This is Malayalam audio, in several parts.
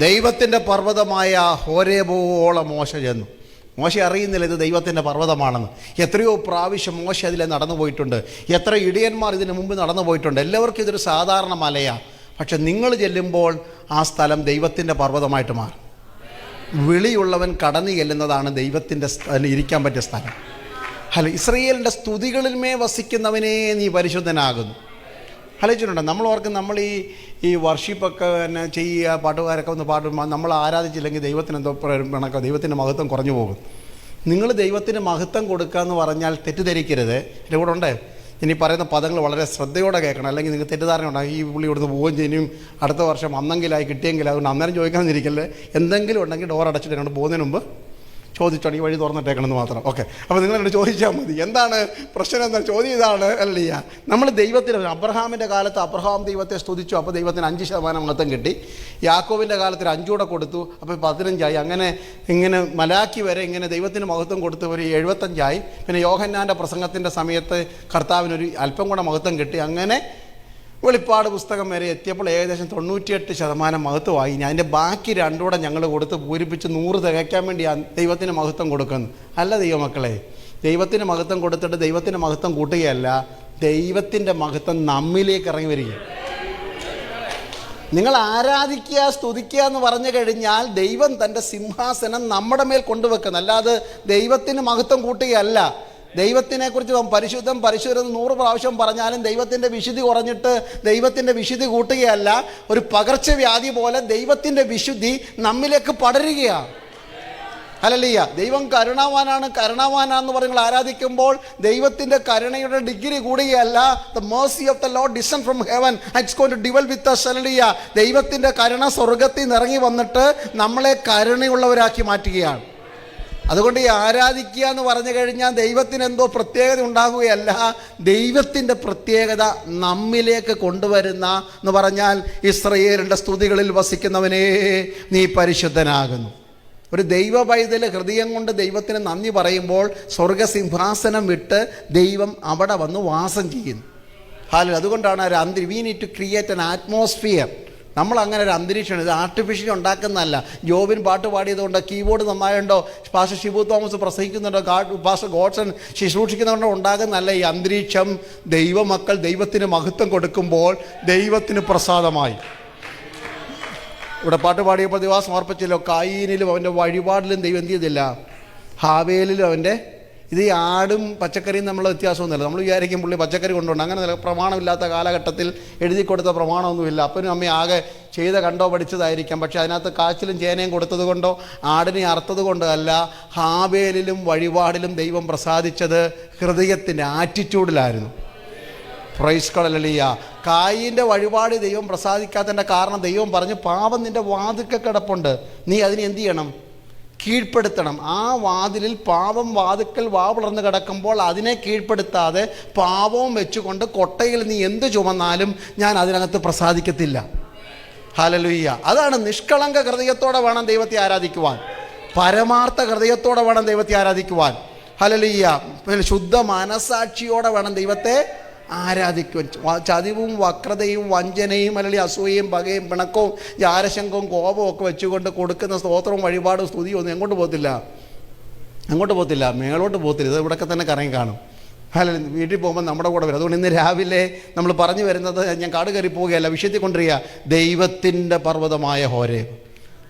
ദൈവത്തിന്റെ പർവതമായ ഹോരേബോളം മോശ ചെന്നു. മോശ അറിയുന്നില്ല ഇത് ദൈവത്തിന്റെ പർവതമാണെന്ന്. എത്രയോ പ്രാവശ്യം മോശ അതിലെ നടന്നു പോയിട്ടുണ്ട്. എത്ര ഇടിയന്മാർ ഇതിനു മുമ്പ് നടന്നു പോയിട്ടുണ്ട്. എല്ലാവർക്കും ഇതൊരു സാധാരണ മലയാണ് പക്ഷെ നിങ്ങൾ ചെല്ലുമ്പോൾ ആ സ്ഥലം ദൈവത്തിന്റെ പർവതമായിട്ട് മാറും. വിളിയുള്ളവൻ കടന്നു ചെല്ലുന്നതാണ് ദൈവത്തിന്റെ ഇരിക്കാൻ പറ്റിയ സ്ഥലം. അല്ല ഇസ്രയേലിന്റെ സ്തുതികളിന്മേ വസിക്കുന്നവനേ നീ പരിശുദ്ധനാകുന്നു. ആലോചിച്ചിട്ടുണ്ടോ? നമ്മൾ ഓർക്കും നമ്മൾ ഈ ഈ വർഷിപ്പൊക്കെ തന്നെ ചെയ്യുക പാട്ടുകാരൊക്കെ ഒന്ന് പാടുമ്പോൾ നമ്മൾ ആരാധിച്ചില്ലെങ്കിൽ ദൈവത്തിന് എന്തോ പ്രണക്കോ ദൈവത്തിന്റെ മഹത്വം കുറഞ്ഞു പോകും. നിങ്ങൾ ദൈവത്തിന് മഹത്വം കൊടുക്കുക എന്ന് പറഞ്ഞാൽ തെറ്റിദ്ധരിക്കരുത്. എന്റെ കൂടെ ഉണ്ട്. ഇനി പറയുന്ന പദങ്ങൾ വളരെ ശ്രദ്ധയോടെ കേൾക്കണം. അല്ലെങ്കിൽ നിങ്ങൾ തെറ്റിദ്ധാരണ ഉണ്ടാകും ഈ പുള്ളി ഇവിടുന്ന് പോവുകയും ചെയ്യും. അടുത്ത വർഷം അന്നെങ്കിലായി കിട്ടിയെങ്കിൽ അതുകൊണ്ട് അന്നേരം ചോദിക്കാമെന്നിരിക്കല്ലേ എന്തെങ്കിലും ഉണ്ടെങ്കിൽ ഡോർ അടച്ചിട്ട് അങ്ങോട്ട് പോകുന്നതിന് മുമ്പ് ചോദിച്ചോണം ഈ വഴി തുറന്നിട്ടേക്കണമെന്ന് മാത്രം. ഓക്കെ അപ്പോൾ നിങ്ങൾ എന്നോട് ചോദിച്ചാൽ മതി. എന്താണ് പ്രശ്നം എന്താ ചോദ്യം ഇതാണ് അല്ലയ്യ നമ്മൾ ദൈവത്തിന് അബ്രഹാമിന്റെ കാലത്ത് അബ്രഹാം ദൈവത്തെ സ്തുതിച്ചു. അപ്പോൾ ദൈവത്തിന് അഞ്ച് ശതമാനം മൊത്തം കിട്ടി. യാക്കോവിന്റെ കാലത്തിൽ അഞ്ചൂടെ കൊടുത്തു. അപ്പോൾ പതിനഞ്ചായി. അങ്ങനെ ഇങ്ങനെ മലാക്കി വരെ ഇങ്ങനെ ദൈവത്തിന് മഹത്വം കൊടുത്ത് ഒരു എഴുപത്തഞ്ചായി. പിന്നെ യോഹന്നാന്റെ പ്രസംഗത്തിന്റെ സമയത്ത് കർത്താവിനൊരു അല്പം കൂടെ മഹത്വം കിട്ടി. അങ്ങനെ വെളിപ്പാട് പുസ്തകം വരെ എത്തിയപ്പോൾ ഏകദേശം തൊണ്ണൂറ്റിയെട്ട് ശതമാനം മഹത്വമായി ഞാൻ അതിന്റെ ബാക്കി രണ്ടുകൂടെ ഞങ്ങൾ കൊടുത്ത് പൂരിപ്പിച്ച് നൂറ് തികയ്ക്കാൻ വേണ്ടിയാണ് ദൈവത്തിന് മഹത്വം കൊടുക്കുന്നത് അല്ല ദൈവമക്കളെ ദൈവത്തിന് മഹത്വം കൊടുത്തിട്ട് ദൈവത്തിന് മഹത്വം കൂട്ടുകയല്ല ദൈവത്തിന്റെ മഹത്വം നമ്മിലേക്ക് ഇറങ്ങി വരിക. നിങ്ങൾ ആരാധിക്കുക സ്തുതിക്കുക എന്ന് പറഞ്ഞു കഴിഞ്ഞാൽ ദൈവം തന്റെ സിംഹാസനം നമ്മുടെ മേൽ കൊണ്ടുവെക്കുന്നു. അല്ലാതെ ദൈവത്തിന് മഹത്വം കൂട്ടുകയല്ല. ദൈവത്തിനെക്കുറിച്ച് പരിശുദ്ധം പരിശുദ്ധം നൂറ് പ്രാവശ്യം പറഞ്ഞാലും ദൈവത്തിന്റെ വിശുദ്ധി കുറഞ്ഞിട്ട് ദൈവത്തിന്റെ വിശുദ്ധി കൂട്ടുകയല്ല. ഒരു പകർച്ചവ്യാധി പോലെ ദൈവത്തിന്റെ വിശുദ്ധി നമ്മിലേക്ക് പടരുകയാണ് അല്ലല്ലയ്യ ദൈവം കരുണാവാനാണ് കരുണാവാനാന്ന് പറഞ്ഞ് ആരാധിക്കുമ്പോൾ ദൈവത്തിന്റെ കരുണയുടെ degree കൂടുകയല്ല. The mercy of the Lord descend from heaven it's come to dwell with അല്ലല്ലയ്യ ദൈവത്തിന്റെ കരുണ സ്വർഗത്തിൽ നിന്ന് ഇറങ്ങി വന്നിട്ട് നമ്മളെ കരുണയുള്ളവരാക്കി മാറ്റുകയാണ്. അതുകൊണ്ട് ഈ ആരാധിക്കുക എന്ന് പറഞ്ഞു കഴിഞ്ഞാൽ ദൈവത്തിന് എന്തോ പ്രത്യേകത ഉണ്ടാകുകയല്ല ദൈവത്തിന്റെ പ്രത്യേകത നമ്മിലേക്ക് കൊണ്ടുവരുന്ന എന്ന് പറഞ്ഞാൽ ഇസ്രയേലിന്റെ സ്തുതികളിൽ വസിക്കുന്നവനേ നീ പരിശുദ്ധനാകുന്നു. ഒരു ദൈവ പൈതൽ ഹൃദയം കൊണ്ട് ദൈവത്തിന് നന്ദി പറയുമ്പോൾ സ്വർഗസിംഹാസനം വിട്ട് ദൈവം അവിടെ വന്ന് വാസം ചെയ്യുന്നു. ഹാലു അതുകൊണ്ടാണ് ഒരു അന്തരി we need to create an atmosphere നമ്മൾ അങ്ങനെ ഒരു അന്തരീക്ഷമാണ്. ഇത് ആർട്ടിഫിഷ്യൽ ഉണ്ടാക്കുന്നതല്ല. ജോബിൻ പാട്ട് പാടിയതുകൊണ്ട് കീബോർഡ് നന്നായുണ്ടോ? പാഷ ഷിബു തോമസ് പ്രസംഗിക്കുന്നുണ്ടോ? പാഷ ഗോഡ്സൺ ശുശ്രൂഷിക്കുന്നതുകൊണ്ടോ ഉണ്ടാകുന്നതല്ല ഈ അന്തരീക്ഷം. ദൈവമക്കൾ ദൈവത്തിന് മഹത്വം കൊടുക്കുമ്പോൾ ദൈവത്തിന് പ്രസാദമായി. ഇവിടെ പാട്ട് പാടിയപ്പോൾ ദിവാസം അർപ്പിച്ചല്ലോ കായീനിലും അവന്റെ വഴിപാടിലും ദൈവം എന്ത് ചെയ്തില്ല? ഹാവേലിലും അവന്റെ ഇത് ഈ ആടും പച്ചക്കറിയും തമ്മിലുള്ള വ്യത്യാസമൊന്നുമില്ല. നമ്മൾ വിചാരിക്കും പുള്ളി പച്ചക്കറി കൊണ്ടുപോകണം അങ്ങനെ പ്രമാണമില്ലാത്ത കാലഘട്ടത്തിൽ എഴുതി കൊടുത്ത പ്രമാണമൊന്നുമില്ല. അപ്പനും അമ്മയും ആകെ ചെയ്ത കണ്ടോ പഠിച്ചതായിരിക്കാം. പക്ഷേ അതിനകത്ത് കാച്ചിലും ചേനയും കൊടുത്തത് കൊണ്ടോ ആടിനെ അറുത്തത് കൊണ്ടോ അല്ല ഹാവേലിലും വഴിപാടിലും ദൈവം പ്രസാദിച്ചത് ഹൃദയത്തിന്റെ ആറ്റിറ്റ്യൂഡിലായിരുന്നു. പ്രൈസ് കളലിയ കായിന്റെ വഴിപാട് ദൈവം പ്രസാദിക്കാത്തതിന്റെ കാരണം ദൈവം പറഞ്ഞു പാപം നിന്റെ വാതുക്ക കിടപ്പുണ്ട്. നീ അതിനെ എന്ത് ചെയ്യണം? കീഴ്പ്പെടുത്തണം. ആ വാതിലിൽ പാവം വാതുക്കൽ വാ വളർന്ന് കിടക്കുമ്പോൾ അതിനെ കീഴ്പ്പെടുത്താതെ പാവവും വെച്ചുകൊണ്ട് കൊട്ടയിൽ നീ എന്ത് ചുമന്നാലും ഞാൻ അതിനകത്ത് പ്രസാദിക്കത്തില്ല. ഹാലലുയ്യ അതാണ് നിഷ്കളങ്ക ഹൃദയത്തോടെ വേണം ദൈവത്തെ ആരാധിക്കുവാൻ. പരമാർത്ഥ ഹൃദയത്തോടെ വേണം ദൈവത്തെ ആരാധിക്കുവാൻ. ഹലലുയ്യ ശുദ്ധ മനസാക്ഷിയോടെ വേണം ദൈവത്തെ ആരാധിക്കുവാൻ. ചതിവും വക്രതയും വഞ്ചനയും അല്ലെങ്കിൽ അസൂയയും പകയും പിണക്കവും ജാരശങ്കവും കോപവും ഒക്കെ വെച്ചുകൊണ്ട് കൊടുക്കുന്ന സ്തോത്രവും വഴിപാടും സ്തുതിയും ഒന്നും എങ്ങോട്ട് പോകത്തില്ല? അങ്ങോട്ട് പോകത്തില്ല. മേളോട്ട് പോകത്തില്ല. ഇത് ഇവിടെയൊക്കെ തന്നെ കറങ്ങി കാണും. അല്ല വീട്ടിൽ പോകുമ്പോൾ നമ്മുടെ കൂടെ വരും. അതുകൊണ്ട് ഇന്ന് രാവിലെ നമ്മൾ പറഞ്ഞു വരുന്നത് ഞാൻ കാട് കയറി പോവുകയല്ല വിഷയത്തിൽ കൊണ്ടിരിക്കുക ദൈവത്തിന്റെ പർവതമായ ഹോരേ.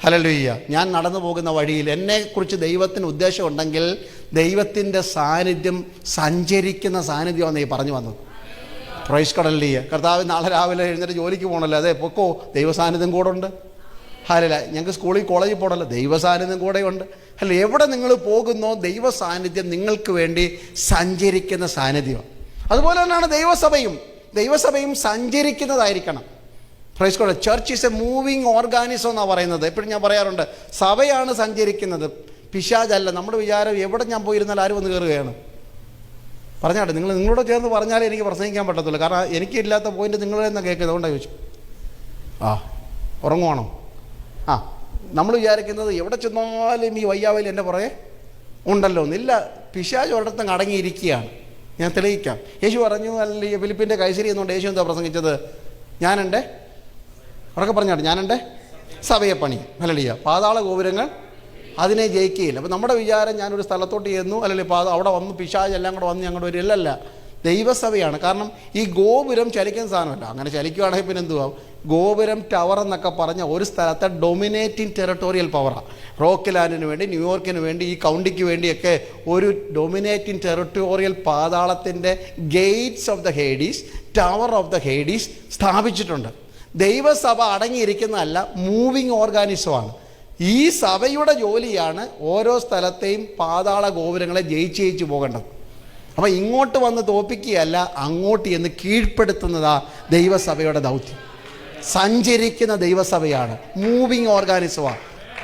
ഹലലുയ്യ. ഞാൻ നടന്നു പോകുന്ന വഴിയിൽ എന്നെക്കുറിച്ച് ദൈവത്തിന് ഉദ്ദേശം ഉണ്ടെങ്കിൽ ദൈവത്തിന്റെ സാന്നിധ്യം സഞ്ചരിക്കുന്ന സാന്നിധ്യമാണ് ഈ പറഞ്ഞു വന്നത്. പ്രൈസ് കടലിയ കർത്താവ് നാളെ രാവിലെ എഴുന്നേറ്റ് ജോലിക്ക് പോകണല്ലോ അതെ പൊക്കോ ദൈവസാന്നിധ്യം കൂടെ ഉണ്ട്. ഹാലല്ല ഞങ്ങൾക്ക് സ്കൂളിൽ കോളേജിൽ പോകണമല്ലോ ദൈവസാന്നിധ്യം കൂടെ ഉണ്ട്. അല്ല എവിടെ നിങ്ങൾ പോകുന്നോ ദൈവ സാന്നിധ്യം നിങ്ങൾക്ക് വേണ്ടി സഞ്ചരിക്കുന്ന സാന്നിധ്യം. അതുപോലെ തന്നെയാണ് ദൈവസഭയും. ദൈവസഭയും സഞ്ചരിക്കുന്നതായിരിക്കണം. Praise God church is a moving organism എന്നാണ് പറയുന്നത്. എപ്പോഴും ഞാൻ പറയാറുണ്ട് സഭയാണ് സഞ്ചരിക്കുന്നത്. പിശാജല്ല നമ്മുടെ വിചാരം എവിടെ ഞാൻ പോയിരുന്നാൽ ആര് വന്ന് കയറുകയാണ് പറഞ്ഞാട്ടെ നിങ്ങൾ നിങ്ങളോട് ചേർന്ന് പറഞ്ഞാലേ എനിക്ക് പ്രസംഗിക്കാൻ പറ്റത്തുള്ളൂ. കാരണം എനിക്കില്ലാത്ത പോയിന്റ് നിങ്ങളെ തന്നെ കേൾക്കുന്നത്? അതുകൊണ്ടാണ് ചോദിച്ചു ആ ഉറങ്ങുവാണോ? ആ നമ്മൾ വിചാരിക്കുന്നത് എവിടെ ചെന്നാലും ഈ വയ്യാവലി എന്റെ പുറകെ ഉണ്ടല്ലോ എന്നില്ല പിശാജ് ഒരിടത്തും അടങ്ങിയിരിക്കുകയാണ്. ഞാൻ തെളിയിക്കാം. യേശു പറഞ്ഞു അല്ല ഫിലിപ്പിന്റെ കൈശരി എന്നുകൊണ്ട് യേശു എന്താ പ്രസംഗിച്ചത്? ഞാനുണ്ട് ഉറക്കെ പറഞ്ഞാട്ടെ ഞാനുണ്ട് സഭയെ പണി. അല്ലല്ല പാതാള ഗോപുരങ്ങൾ അതിനെ ജയിക്കുകയില്ല. അപ്പം നമ്മുടെ വിചാരം ഞാനൊരു സ്ഥലത്തോട്ട് ചെന്നു അല്ലെങ്കിൽ ഇപ്പോൾ അവിടെ വന്ന് പിശാജ് എല്ലാം കൂടെ വന്ന് ഞങ്ങളുടെ ഒരു ഇല്ലല്ല. ദൈവസഭയാണ്. കാരണം ഈ ഗോപുരം ചലിക്കുന്ന സാധനമല്ല. അങ്ങനെ ചലിക്കുകയാണെങ്കിൽ പിന്നെ എന്തുവാ? ഗോപുരം ടവർ എന്നൊക്കെ പറഞ്ഞ ഒരു സ്ഥലത്തെ ഡൊമിനേറ്റിംഗ് ടെറിട്ടോറിയൽ പവറാണ് റോക്ക് ലാൻഡിന് വേണ്ടി ന്യൂയോർക്കിന് വേണ്ടി ഈ കൗണ്ടിക്ക് വേണ്ടിയൊക്കെ ഒരു dominating territorial പാതാളത്തിന്റെ gates of the Hades tower of the Hades സ്ഥാപിച്ചിട്ടുണ്ട്. ദൈവസഭ അടങ്ങിയിരിക്കുന്നതല്ല മൂവിങ് ഓർഗാനിസമാണ് ഈ സഭയുടെ ജോലിയാണ് ഓരോ സ്ഥലത്തെയും പാതാള ഗോപുരങ്ങളെ ജയിച്ച് ജയിച്ചു പോകേണ്ടത്. അപ്പം ഇങ്ങോട്ട് വന്ന് തോപ്പിക്കുകയല്ല അങ്ങോട്ട് എന്ന് കീഴ്പ്പെടുത്തുന്നതാ ദൈവസഭയുടെ ദൗത്യം. സഞ്ചരിക്കുന്ന ദൈവസഭയാണ്. മൂവിങ് ഓർഗാനിസമാണ്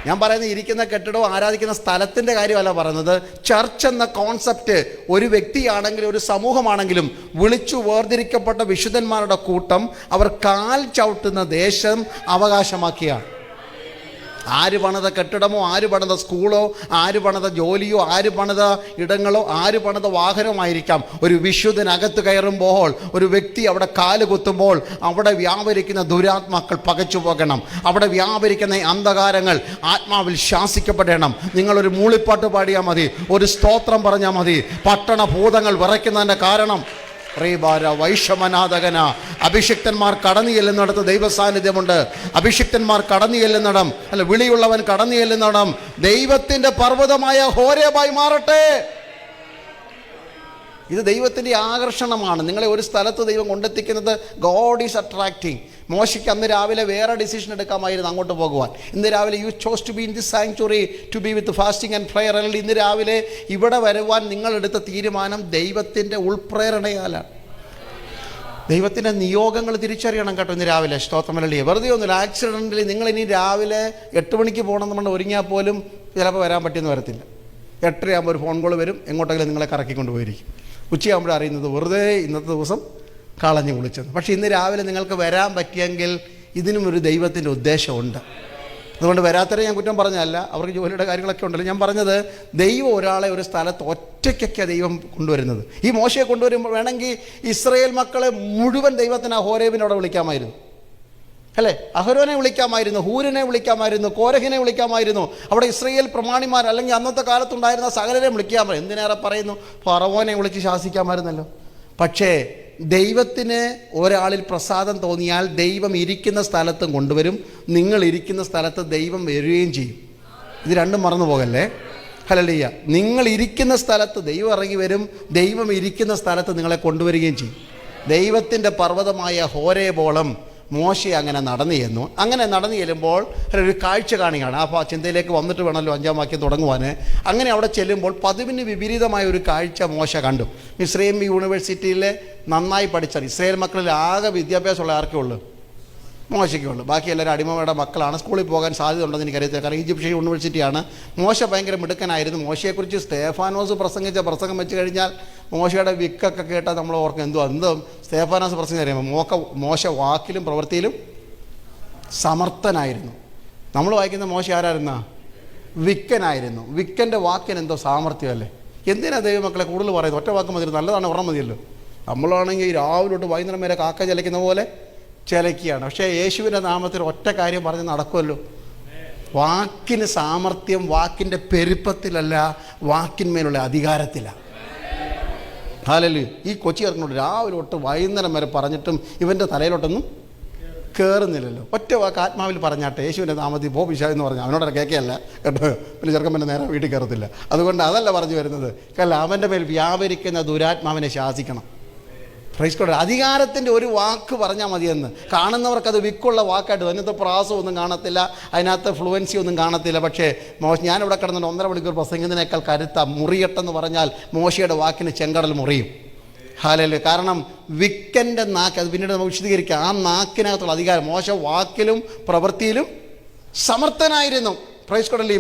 ഞാൻ പറയുന്നത് ഇരിക്കുന്ന കെട്ടിടവും ആരാധിക്കുന്ന സ്ഥലത്തിന്റെ കാര്യമല്ല പറയുന്നത്. ചർച്ച് എന്ന കോൺസെപ്റ്റ് ഒരു വ്യക്തിയാണെങ്കിലും ഒരു സമൂഹമാണെങ്കിലും വിളിച്ചു വേർതിരിക്കപ്പെട്ട വിശുദ്ധന്മാരുടെ കൂട്ടം അവർ കാൽ ചവിട്ടുന്ന ദേശം അവകാശമാക്കിയാണ്. ആര് പണിത കെട്ടിടമോ ആര് പണിത സ്കൂളോ ആര് പണിത ജോലിയോ ആര് പണിത ഇടങ്ങളോ ആര് പണിത വാഹനമായിരിക്കാം ഒരു വിശുദ്ധനകത്ത് കയറുമ്പോൾ ഒരു വ്യക്തി അവിടെ കാൽ കുത്തുമ്പോൾ അവിടെ വ്യാപരിക്കുന്ന ദുരാത്മാക്കൾ പകച്ചു പോകണം. അവിടെ വ്യാപരിക്കുന്ന അന്ധകാരങ്ങൾ ആത്മാവിൽ ശാസിക്കപ്പെടണം. നിങ്ങളൊരു മൂളിപ്പാട്ട് പാടിയാൽ മതി ഒരു സ്തോത്രം പറഞ്ഞാൽ മതി. പട്ടണ ഭൂതങ്ങൾ വിറയ്ക്കുന്നതിന്റെ കാരണം റീബാര വൈഷമനാഥകന. അഭിഷിക്തന്മാർ കടന്നു ചെല്ലുന്നിടത്ത് ദൈവസാന്നിധ്യമുണ്ട്. അഭിഷിക്തന്മാർ കടന്നു ചെല്ലുന്നിടം അല്ല വിളിയുള്ളവൻ കടന്നു ചെല്ലുന്നിടം ദൈവത്തിന്റെ പർവതമായ ഹോരേബായി മാറട്ടെ. ഇത് ദൈവത്തിന്റെ ആകർഷണമാണ്. നിങ്ങളെ ഒരു സ്ഥലത്ത് ദൈവം കൊണ്ടെത്തിക്കുന്നത് ഗോഡ് ഈസ് അട്രാക്റ്റിംഗ് മോശയ്ക്ക് അന്ന് രാവിലെ വേറെ ഡിസിഷൻ എടുക്കാമായിരുന്നു അങ്ങോട്ട് പോകുവാൻ. ഇന്ന് രാവിലെ you chose to be in this sanctuary to be with fasting and prayer അല്ലെങ്കിൽ ഇന്ന് രാവിലെ ഇവിടെ വരുവാൻ നിങ്ങളെടുത്ത തീരുമാനം ദൈവത്തിന്റെ ഉൾപ്രേരണയാലാണ്. ദൈവത്തിന്റെ നിയോഗങ്ങൾ തിരിച്ചറിയണം കേട്ടോ ഇന്ന് രാവിലെ. സ്തോത്രമലി വെറുതെ ഒന്നുമില്ല. ആക്സിഡന്റിൽ നിങ്ങൾ ഇനി രാവിലെ എട്ട് മണിക്ക് പോകണം നമ്മൾ ഒരുങ്ങിയാൽ പോലും ചിലപ്പോൾ വരാൻ പറ്റിയെന്ന് വരത്തില്ല. എട്ടരയാകുമ്പോൾ ഒരു ഫോൺ കോൾ വരും. എങ്ങോട്ടെങ്കിലും നിങ്ങളെ കറക്കിക്കൊണ്ട് പോയിരിക്കും. ഉച്ചയാകുമ്പോഴാണ് അറിയുന്നത്. വെറുതെ ഇന്നത്തെ ദിവസം കളഞ്ഞു കുളിച്ചത്. പക്ഷേ ഇന്ന് രാവിലെ നിങ്ങൾക്ക് വരാൻ പറ്റിയെങ്കിൽ ഇതിനും ഒരു ദൈവത്തിന്റെ ഉദ്ദേശമുണ്ട്. അതുകൊണ്ട് വരാത്തവരെ ഞാൻ കുറ്റം പറഞ്ഞല്ല അവർക്ക് ജോലിയുടെ കാര്യങ്ങളൊക്കെ ഉണ്ടല്ലോ. ഞാൻ പറഞ്ഞത് ദൈവം ഒരാളെ ഒരു സ്ഥലത്ത് ഒറ്റയ്ക്കൊക്കെ ദൈവം കൊണ്ടുവരുന്നത്. ഈ മോശയെ കൊണ്ടുവരുമ്പോൾ വേണമെങ്കിൽ ഇസ്രയേൽ മക്കളെ മുഴുവൻ ദൈവത്തിന് ആ ഹോരേബിനോടെ വിളിക്കാമായിരുന്നു. അല്ലേ? അഹരോനെ വിളിക്കാമായിരുന്നു ഹൂരിനെ വിളിക്കാമായിരുന്നു കോരഹിനെ വിളിക്കാമായിരുന്നു. അവിടെ ഇസ്രയേൽ പ്രമാണിമാർ അല്ലെങ്കിൽ അന്നത്തെ കാലത്തുണ്ടായിരുന്ന സകലരെ വിളിക്കാമായിരുന്നു എന്തിനേറെ പറയുന്നു? ഫറവോനെ വിളിച്ച് ശാസിക്കാമായിരുന്നല്ലോ. പക്ഷേ ദൈവത്തിന് ഒരാളിൽ പ്രസാദം തോന്നിയാൽ ദൈവം ഇരിക്കുന്ന സ്ഥലത്തും കൊണ്ടുവരും. നിങ്ങൾ ഇരിക്കുന്ന സ്ഥലത്ത് ദൈവം വരികയും ചെയ്യും. ഇത് രണ്ടും മറന്നു പോകല്ലേ? ഹലലിയ നിങ്ങൾ ഇരിക്കുന്ന സ്ഥലത്ത് ദൈവം ഇറങ്ങി വരും. ദൈവം ഇരിക്കുന്ന സ്ഥലത്ത് നിങ്ങളെ കൊണ്ടുവരികയും ചെയ്യും. ദൈവത്തിന്റെ പർവതമായ ഹോരേബോളം മോശ അങ്ങനെ നടന്നു ചെന്നു. അങ്ങനെ നടന്നു ചെല്ലുമ്പോൾ ഒരു കാഴ്ച കാണുകയാണ്. ആ ചിന്തയിലേക്ക് വന്നിട്ട് വേണമല്ലോ അഞ്ചാം വാക്യം തുടങ്ങുവാൻ അങ്ങനെ അവിടെ ചെല്ലുമ്പോൾ പതിവിന് വിപരീതമായ ഒരു കാഴ്ച മോശ കണ്ടു. ഇസ്രേം യൂണിവേഴ്സിറ്റിയിലെ നന്നായി പഠിച്ചാൽ ഇസ്രയേൽ മക്കളിൽ ആകെ വിദ്യാഭ്യാസമുള്ള ആർക്കേ ഉള്ളൂ? മോശയ്ക്കേ ഉള്ളൂ ബാക്കി എല്ലാവരും അടിമയുടെ മക്കളാണ്. സ്കൂളിൽ പോകാൻ സാധ്യത ഉണ്ടെന്ന് എനിക്കറിയത്തില്ല. കാരണം ഈജിപ്ഷ്യൻ യൂണിവേഴ്സിറ്റിയാണ്. മോശ ഭയങ്കര മിടുക്കനായിരുന്നു. മോശയെക്കുറിച്ച് സ്റ്റേഫാനോസ് പ്രസംഗിച്ച പ്രസംഗം വെച്ച് കഴിഞ്ഞാൽ മോശയുടെ വിക്കൊക്കെ കേട്ടാൽ നമ്മൾ ഓർക്കും എന്തോ എന്തോ സ്റ്റേഫാനോസ് പ്രസംഗം അറിയാമോ മോക്ക മോശ വാക്കിലും പ്രവൃത്തിയിലും സമർത്ഥനായിരുന്നു. നമ്മൾ വായിക്കുന്ന മോശ ആരായിരുന്ന? വിക്കനായിരുന്നു. വിക്കന്റെ വാക്കിന് എന്തോ സാമർത്ഥ്യമല്ലേ? എന്തിനാ ദൈവമക്കളെ കൂടുതൽ പറയുന്നത്? ഒറ്റ വാക്ക് മതി നല്ലതാണ് ഓർമ്മ മതിയല്ലോ. നമ്മളാണെങ്കിൽ രാവിലെ തൊട്ട് വൈകുന്നേരം വരെ കാക്ക ചലയ്ക്കുന്ന പോലെ ചിലയ്ക്കുകയാണ് പക്ഷേ യേശുവിന്റെ നാമത്തിൽ ഒറ്റ കാര്യം പറഞ്ഞ് നടക്കുമല്ലോ. വാക്കിന് സാമർഥ്യം വാക്കിന്റെ പെരുപ്പത്തിലല്ല വാക്കിന്മേലുള്ള അധികാരത്തിലാണ് ഹാലല് ഈ കൊച്ചി ഇറങ്ങോട്ട് രാവിലെ തൊട്ട് വൈകുന്നേരം വരെ പറഞ്ഞിട്ടും ഇവന്റെ തലയിലോട്ടൊന്നും കയറുന്നില്ലല്ലോ ഒറ്റ വാക്ക് ആത്മാവിൽ പറഞ്ഞാട്ടെ യേശുവിന്റെ നാമത്തിൽ പിശാ എന്ന് പറഞ്ഞു അവനോട് കേൾക്കുകയല്ല കേട്ടോ? പിന്നെ ചെറുക്കൻ പിന്നെ നേരെ വീട്ടിൽ കയറത്തില്ല. അതുകൊണ്ട് അതല്ല പറഞ്ഞു വരുന്നത്. കല്ല അവന്റെ മേൽ വ്യാപരിക്കുന്ന ദുരാത്മാവിനെ ശാസിക്കണം. ക്രൈസ്തോടെ അധികാരത്തിന്റെ ഒരു വാക്ക് പറഞ്ഞാൽ മതിയെന്ന്. കാണുന്നവർക്ക് അത് വിക്കുള്ള വാക്കായിട്ട് അതിനകത്ത് പ്രാസം ഒന്നും കാണത്തില്ല. അതിനകത്ത് ഫ്ലുവൻസി ഒന്നും കാണത്തില്ല. പക്ഷേ മോശ ഞാനിവിടെ കിടന്നിട്ട് ഒന്നര മണിക്കൂർ പ്രസംഗിക്കുന്നതിനേക്കാൾ കരുത്ത മുറിയട്ടെന്ന് പറഞ്ഞാൽ മോശയുടെ വാക്കിന് ചെങ്കടൽ മുറിയും. ഹാലല്ലേ കാരണം വിക്കന്റെ നാക്ക് അത് പിന്നീട് നമുക്ക് വിശദീകരിക്കാം. ആ നാക്കിനകത്തുള്ള അധികാരം മോശ വാക്കിലും പ്രവൃത്തിയിലും സമർത്ഥനായിരുന്നു. പ്രൈസ് കൊടല്ലേ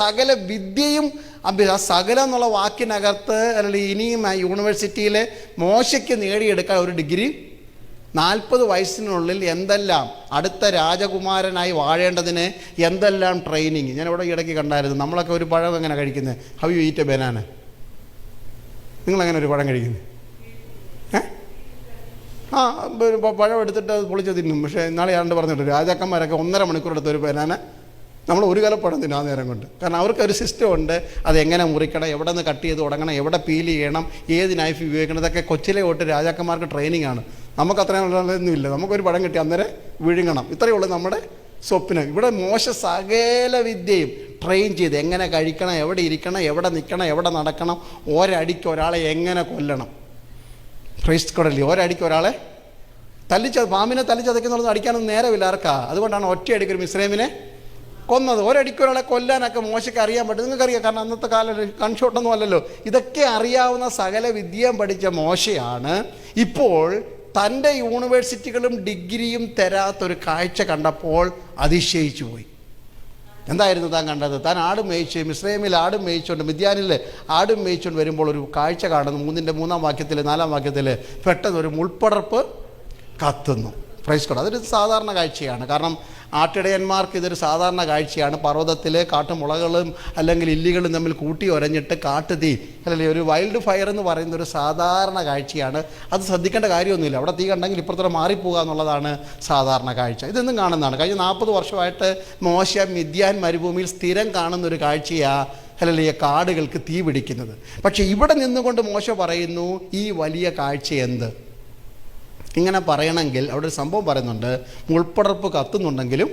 സകല വിദ്യയും ആ സകല എന്നുള്ള വാക്കിനകത്ത് അല്ലെങ്കിൽ ഇനിയും ആ യൂണിവേഴ്സിറ്റിയിലെ മോശയ്ക്ക് നേടിയെടുക്കാൻ ഒരു ഡിഗ്രി നാൽപ്പത് വയസ്സിനുള്ളിൽ എന്തെല്ലാം അടുത്ത രാജകുമാരനായി വാഴേണ്ടതിന് എന്തെല്ലാം ട്രെയിനിങ് ഞാൻ ഇവിടെ ഇടയ്ക്ക് കണ്ടായിരുന്നു. നമ്മളൊക്കെ ഒരു പഴം എങ്ങനെ കഴിക്കുന്നത് how you eat a banana നിങ്ങളെങ്ങനെ ഒരു പഴം കഴിക്കുന്നു? ആ പഴം എടുത്തിട്ട് പൊളിച്ച് തിന്നും. പക്ഷേ ഇന്നാളെ ആണ്ട് പറഞ്ഞിട്ട് രാജാക്കന്മാരൊക്കെ ഒന്നര മണിക്കൂർ എടുത്ത് ഒരു ബനാന നമ്മൾ ഒരു കലപ്പടം തിന്നും നേരം കൊണ്ട്. കാരണം അവർക്കൊരു സിസ്റ്റം ഉണ്ട് അതെങ്ങനെ മുറിക്കണം എവിടെ നിന്ന് കട്ട് ചെയ്ത് തുടങ്ങണം എവിടെ പീൽ ചെയ്യണം ഏത് നൈഫ് ഉപയോഗിക്കണം ഇതൊക്കെ കൊച്ചിലെ തൊട്ട് രാജാക്കന്മാർക്ക് ട്രെയിനിങ് ആണ്. നമുക്ക് അത്രയും ഇല്ല. നമുക്കൊരു പടം കിട്ടി അന്നേരം വിഴുങ്ങണം. ഇത്രയേ ഉള്ളൂ നമ്മുടെ സ്വപ്നം. ഇവിടെ മോശ സകല വിദ്യയും ട്രെയിൻ ചെയ്ത് എങ്ങനെ കഴിക്കണം എവിടെ ഇരിക്കണം എവിടെ നിൽക്കണം എവിടെ നടക്കണം ഒരടിക്ക് ഒരാളെ എങ്ങനെ കൊല്ലണം? ക്രൈസ്റ്റ് കടലി ഒരടിക്ക് ഒരാളെ തല്ലിച്ച പാമ്പിനെ തല്ലിച്ചതയ്ക്കുന്നുള്ളത് അടിക്കാനൊന്നും നേരമില്ല. ആർക്കാ? അതുകൊണ്ടാണ് ഒറ്റയടിക്ക് ഒരു മിശ്രമിനെ കൊന്നത്. ഒരടിക്കൊരാളെ കൊല്ലാനൊക്കെ മോശയ്ക്ക് അറിയാൻ പറ്റും. നിങ്ങൾക്കറിയാം കാരണം അന്നത്തെ കാലം കൺഷോട്ടൊന്നും അല്ലല്ലോ. ഇതൊക്കെ അറിയാവുന്ന സകല വിദ്യയും പഠിച്ച മോശയാണ്. ഇപ്പോൾ തന്റെ യൂണിവേഴ്സിറ്റികളും ഡിഗ്രിയും തരാത്തൊരു കാഴ്ച കണ്ടപ്പോൾ അതിശയിച്ചു പോയി. എന്തായിരുന്നു താൻ കണ്ടത്? താൻ ആടും മേയിച്ച് മിശ്രൈമിൽ ആടും മേയിച്ചുകൊണ്ട് മിദ്യാനിൽ ആടും മേയിച്ചുകൊണ്ട് വരുമ്പോൾ ഒരു കാഴ്ച കാണുന്നു. മൂന്നിന്റെ മൂന്നാം വാക്യത്തിൽ നാലാം വാക്യത്തിൽ പെട്ടെന്ന് ഒരു മുൾപ്പടർപ്പ് കത്തുന്നു. പ്രൈസ് കോഡ് അതൊരു സാധാരണ കാഴ്ചയാണ്. കാരണം ആട്ടിടയന്മാർക്ക് ഇതൊരു സാധാരണ കാഴ്ചയാണ്. പർവതത്തിൽ കാട്ടുമുളകളും അല്ലെങ്കിൽ ഇല്ലികളും തമ്മിൽ കൂട്ടി ഒരഞ്ഞിട്ട് കാട്ടുതീ അല്ലെങ്കിൽ ഒരു വൈൽഡ് ഫയർ എന്ന് പറയുന്ന ഒരു സാധാരണ കാഴ്ചയാണ്. അത് ശ്രദ്ധിക്കേണ്ട കാര്യമൊന്നുമില്ല. അവിടെ തീ കണ്ടെങ്കിൽ ഇപ്പുറത്തോടെ മാറിപ്പോകുക എന്നുള്ളതാണ് സാധാരണ കാഴ്ച. ഇതൊന്നും കാണുന്നതാണ്. കഴിഞ്ഞ നാൽപ്പത് വർഷമായിട്ട് മോശ മിഥ്യാൻ മരുഭൂമിയിൽ സ്ഥിരം കാണുന്ന ഒരു കാഴ്ചയാണ് ഈ കാടുകൾക്ക് തീ പിടിക്കുന്നത്. പക്ഷേ ഇവിടെ നിന്നുകൊണ്ട് മോശ പറയുന്നു ഈ വലിയ കാഴ്ച എന്ത്? ഇങ്ങനെ പറയണമെങ്കിൽ അവിടെ ഒരു സംഭവം പറയുന്നുണ്ട് മുൾപ്പടർപ്പ് കത്തുന്നുണ്ടെങ്കിലും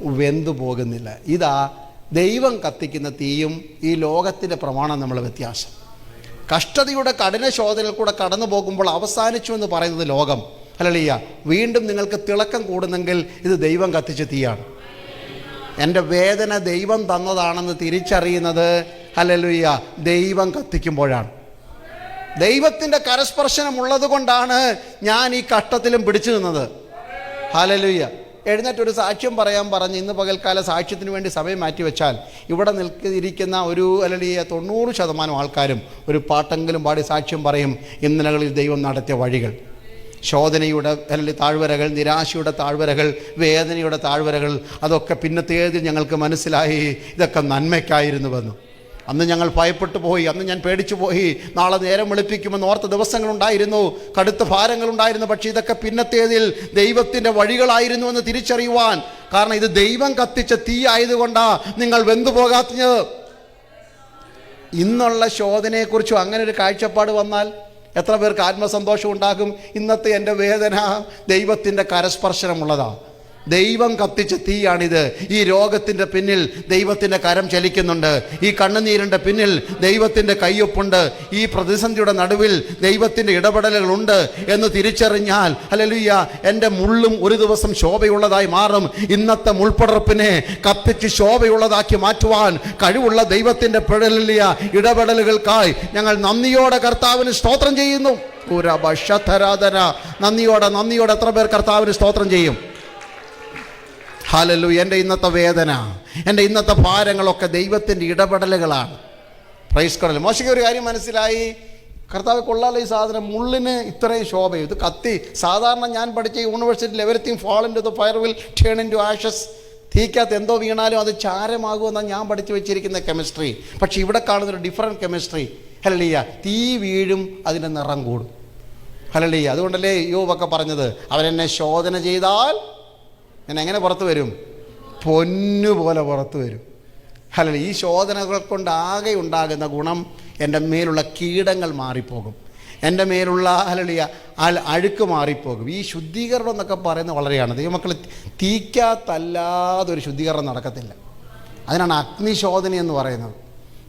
വെന്തു പോകുന്നില്ല. ഇതാ ദൈവം കത്തിക്കുന്ന തീയും ഈ ലോകത്തിന്റെ പ്രമാണം നമ്മൾ വ്യത്യാസം. കഷ്ടതയുടെ കഠിന ശോധനയിൽ കൂടെ കടന്നു പോകുമ്പോൾ അവസാനിച്ചു എന്ന് പറയുന്നത് ലോകം. അല്ലളിയ വീണ്ടും നിങ്ങൾക്ക് തിളക്കം കൂടുന്നെങ്കിൽ ഇത് ദൈവം കത്തിച്ച തീയാണ്. എന്റെ വേദന ദൈവം തന്നതാണെന്ന് തിരിച്ചറിയുന്നത് ഹല്ലേലൂയ ദൈവം കത്തിക്കുമ്പോഴാണ്. ദൈവത്തിന്റെ കരസ്പർശനം ഉള്ളത് കൊണ്ടാണ് ഞാൻ ഈ കഷ്ടത്തിലും പിടിച്ചു നിന്നത്. ഹലലുയ്യ എഴുന്നേറ്റ് ഒരു സാക്ഷ്യം പറയാൻ പറഞ്ഞ് ഇന്ന് പകൽക്കാല സാക്ഷ്യത്തിന് വേണ്ടി സമയം മാറ്റിവെച്ചാൽ ഇവിടെ നിൽക്കുന്ന ഒരു അല്ലെങ്കിൽ തൊണ്ണൂറ് ശതമാനം ആൾക്കാരും ഒരു പാട്ടെങ്കിലും പാടി സാക്ഷ്യം പറയും ഇന്നലകളിൽ ദൈവം നടത്തിയ വഴികൾ. ശോധനയുടെ അല്ലെങ്കിൽ താഴ്വരകൾ നിരാശയുടെ താഴ്വരകൾ വേദനയുടെ താഴ്വരകൾ അതൊക്കെ പിന്നത്തേതിൽ ഞങ്ങൾക്ക് മനസ്സിലായി. ഇതൊക്കെ നന്മയ്ക്കായിരുന്നു നന്മയ്ക്കായിരുന്നുവെന്ന്. അന്ന് ഞങ്ങൾ ഭയപ്പെട്ടു പോയി അന്ന് ഞാൻ പേടിച്ചു പോയി. നാളെ നേരം വെളുപ്പിക്കുമെന്ന് ഓർത്ത ദിവസങ്ങളുണ്ടായിരുന്നു. കടുത്ത ഭാരങ്ങളുണ്ടായിരുന്നു. പക്ഷേ ഇതൊക്കെ പിന്നത്തേതിൽ ദൈവത്തിന്റെ വഴികളായിരുന്നു എന്ന് തിരിച്ചറിയുവാൻ. കാരണം ഇത് ദൈവം കത്തിച്ച തീ ആയതുകൊണ്ടാ നിങ്ങൾ വെന്തു പോകാത്തത്. ഇന്നുള്ള ശോധനയെക്കുറിച്ചും അങ്ങനെ ഒരു കാഴ്ചപ്പാട് വന്നാൽ എത്ര പേർക്ക് ആത്മസന്തോഷം ഉണ്ടാകും? ഇന്നത്തെ എന്റെ വേദന ദൈവത്തിന്റെ കരസ്പർശനമുള്ളതാണ് ദൈവം കത്തിച്ച തീയാണിത്. ഈ രോഗത്തിന്റെ പിന്നിൽ ദൈവത്തിന്റെ കരം ചലിക്കുന്നുണ്ട്. ഈ കണ്ണുനീരിന്റെ പിന്നിൽ ദൈവത്തിന്റെ കയ്യൊപ്പുണ്ട്. ഈ പ്രതിസന്ധിയുടെ നടുവിൽ ദൈവത്തിന്റെ ഇടപെടലുകളുണ്ട് എന്ന് തിരിച്ചറിഞ്ഞാൽ അല്ലലുയ്യ എന്റെ മുള്ളും ഒരു ദിവസം ശോഭയുള്ളതായി മാറും. ഇന്നത്തെ മുൾപ്പടർപ്പിനെ കത്തിച്ച് ശോഭയുള്ളതാക്കി മാറ്റുവാൻ കഴിവുള്ള ദൈവത്തിന്റെ പിഴലിയ ഇടപെടലുകൾക്കായി ഞങ്ങൾ നന്ദിയോടെ കർത്താവിന് സ്തോത്രം ചെയ്യുന്നു. നന്ദിയോടെ നന്ദിയോടെ എത്ര പേർ കർത്താവിന് സ്തോത്രം ചെയ്യും? ഹാലല്ലു എന്റെ ഇന്നത്തെ വേദന എന്റെ ഇന്നത്തെ ഭാരങ്ങളൊക്കെ ദൈവത്തിന്റെ ഇടപെടലുകളാണ്. പ്രൈസ് കടൽ മോശയ്ക്ക് ഒരു കാര്യം മനസ്സിലായി. കർത്താവ് കൊള്ളാലോ ഈ സാധനം. മുള്ളിന് ഇത്രയും ശോഭയും. ഇത് കത്തി. സാധാരണ ഞാൻ പഠിച്ച യൂണിവേഴ്സിറ്റിയിൽ everything fall into the fire will turn into ashes തീക്കകത്ത് എന്തോ വീണാലും അത് ചാരമാകുമെന്നാണ് ഞാൻ പഠിച്ചു വെച്ചിരിക്കുന്ന കെമിസ്ട്രി പക്ഷേ ഇവിടെ കാണുന്നൊരു ഡിഫറെന്റ് കെമിസ്ട്രി ഹലലിയ തീ വീഴും അതിന്റെ നിറം കൂടും. ഹലലിയ അതുകൊണ്ടല്ലേ യോബൊക്കെ പറഞ്ഞത്. അവരെന്നെ ശോധന ചെയ്താൽ ഞാൻ എങ്ങനെ പുറത്ത് വരും? പൊന്നു പോലെ പുറത്ത് വരും. അല്ല ഈ ശോധനകൾ കൊണ്ടാകെ ഉണ്ടാകുന്ന ഗുണം എന്റെ മേലുള്ള കീടങ്ങൾ മാറിപ്പോകും. എന്റെ മേലുള്ള അലളിയ അഴുക്ക് മാറിപ്പോകും. ഈ ശുദ്ധീകരണം എന്നൊക്കെ പറയുന്നത് വളരെയാണ്. ദൈവമക്കൾ തീക്കാത്തല്ലാതെ ഒരു ശുദ്ധീകരണം നടക്കത്തില്ല. അതിനാണ് അഗ്നിശോധന എന്ന് പറയുന്നത്.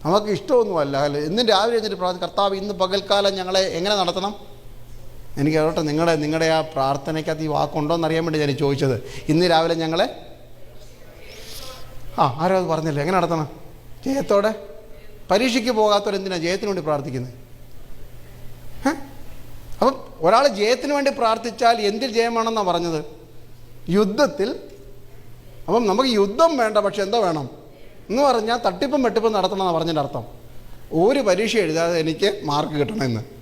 നമുക്ക് ഇഷ്ടമൊന്നുമല്ല അല്ലെ ഇന്നും രാവിലെ എഴുന്നേറ്റ് പ്രാർത്ഥന കർത്താവ് ഇന്ന് പകൽക്കാലം ഞങ്ങളെ എങ്ങനെ നടത്തണം? എനിക്ക് അതോട്ടെ നിങ്ങളുടെ നിങ്ങളുടെ ആ പ്രാർത്ഥനയ്ക്കകത്ത് ഈ വാക്കുണ്ടോ എന്നറിയാൻ വേണ്ടി ഞാൻ ചോദിച്ചത്. ഇന്ന് രാവിലെ ഞങ്ങളെ ആ ആരോ അത് പറഞ്ഞില്ല? എങ്ങനെ നടത്തണം? ജയത്തോടെ? പരീക്ഷയ്ക്ക് പോകാത്തവരെന്തിനാണ് ജയത്തിന് വേണ്ടി പ്രാർത്ഥിക്കുന്നത്? അപ്പം ഒരാൾ ജയത്തിന് വേണ്ടി പ്രാർത്ഥിച്ചാൽ എന്തിൽ ജയമാണെന്നാണ് പറഞ്ഞത്? യുദ്ധത്തിൽ. അപ്പം നമുക്ക് യുദ്ധം വേണ്ട പക്ഷെ എന്തോ വേണം? എന്ന് പറഞ്ഞാൽ തട്ടിപ്പും വെട്ടിപ്പും നടത്തണമെന്നാണ് പറഞ്ഞതിന്റെ അർത്ഥം. ഒരു പരീക്ഷ എഴുതാതെ എനിക്ക് മാർക്ക് കിട്ടണമെന്ന്